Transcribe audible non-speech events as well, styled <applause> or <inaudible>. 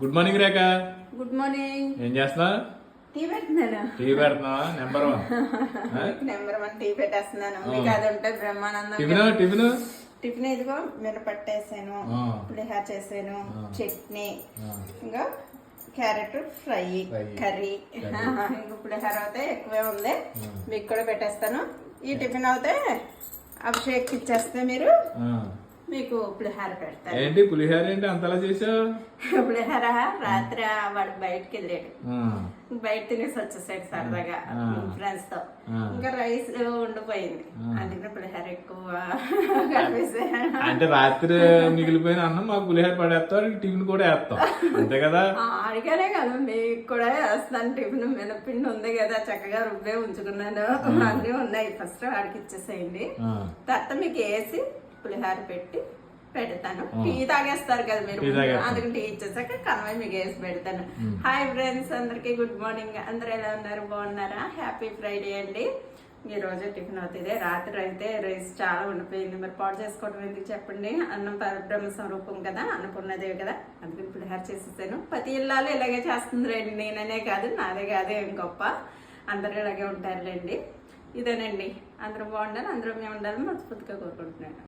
Good morning Rekha. Good morning. ఏం చేస్తున్నావు tea పెడుతున్నాను. Tea పెడుతున్నావా number one. <laughs> Number one tea పెట్టేస్తున్నాను. మీకు అది ఉంటే బ్రహ్మానందం టిఫిన్ టిఫిన్? టిఫిన్ ఇదిగో మిరపట్టేసాను. పులిహార చేసాను చట్నీ. ఇంకా క్యారెట్ ఫ్రై. కర్రీ. <laughs> ఇంకా పులిహార అయితే ఎక్కువే ఉంది. మీకు కూడా పెట్టేస్తాను. ఈ టిఫిన్ అయితే అభిషేక్ ఇచ్చేస్తే మీరు. మీకు పులిహార పెడతాను. ఏంటి పులిహోర ఏంటి? అంతలా చేసావు పులిహార రాత్రి వాడు బయటకు వెళ్ళాడు. బయట తినేసి వచ్చేసాడు సరదాగా. ఫ్రెండ్స్తో. ఇంకా రైస్ ఉండిపోయింది. అందుకని పులిహోర ఎక్కువ అంటే రాత్రి మిగిలిపోయిన అన్నం మాకు పులిహోర పడేస్తాం టిఫిన్ కూడా వేస్తాం. అంతే కదా? అడిగానే కదా మీకు కూడా వేస్తాను. టిఫిన్ మినపిండి ఉంది కదా చక్కగా రుబ్బే ఉంచుకున్నాను. అన్నీ ఉన్నాయి. ఫస్ట్ వాడికి ఇచ్చేసేయండి. తర్వాత మీకు వేసి పులిహోర పెట్టి పెడతాను. టీ తాగేస్తారు కదా మీరు. అందుకని టీ ఇచ్చేసాక కనవై మీకు వేసి పెడతాను. హాయ్ ఫ్రెండ్స్ అందరికి గుడ్ మార్నింగ్. అందరు ఎలా ఉన్నారు? బాగున్నారా? హ్యాపీ ఫ్రైడే అండి. ఈ రోజు టిఫిన్ అవుతుంది. రాత్రి అయితే రైస్ చాలా ఉండిపోయింది. మరి పాడు చేసుకోవడం ఎందుకు చెప్పండి? అన్నం పరబ్రహ్మ స్వరూపం కదా అన్నపూర్ణదేవి కదా. అందుకని పులిహార చేసేసాను. ప్రతి ఇళ్ళలో ఇలాగే చేస్తుంది రండి నేననే కాదు నాదే కాదే ఏం గొప్ప. అందరూ ఇలాగే ఉంటారులేండి. ఇదేనండి. అందరూ బాగుండాలి అందరూ మేము ఉండాలని మనస్ఫూర్తిగా కోరుకుంటున్నాను.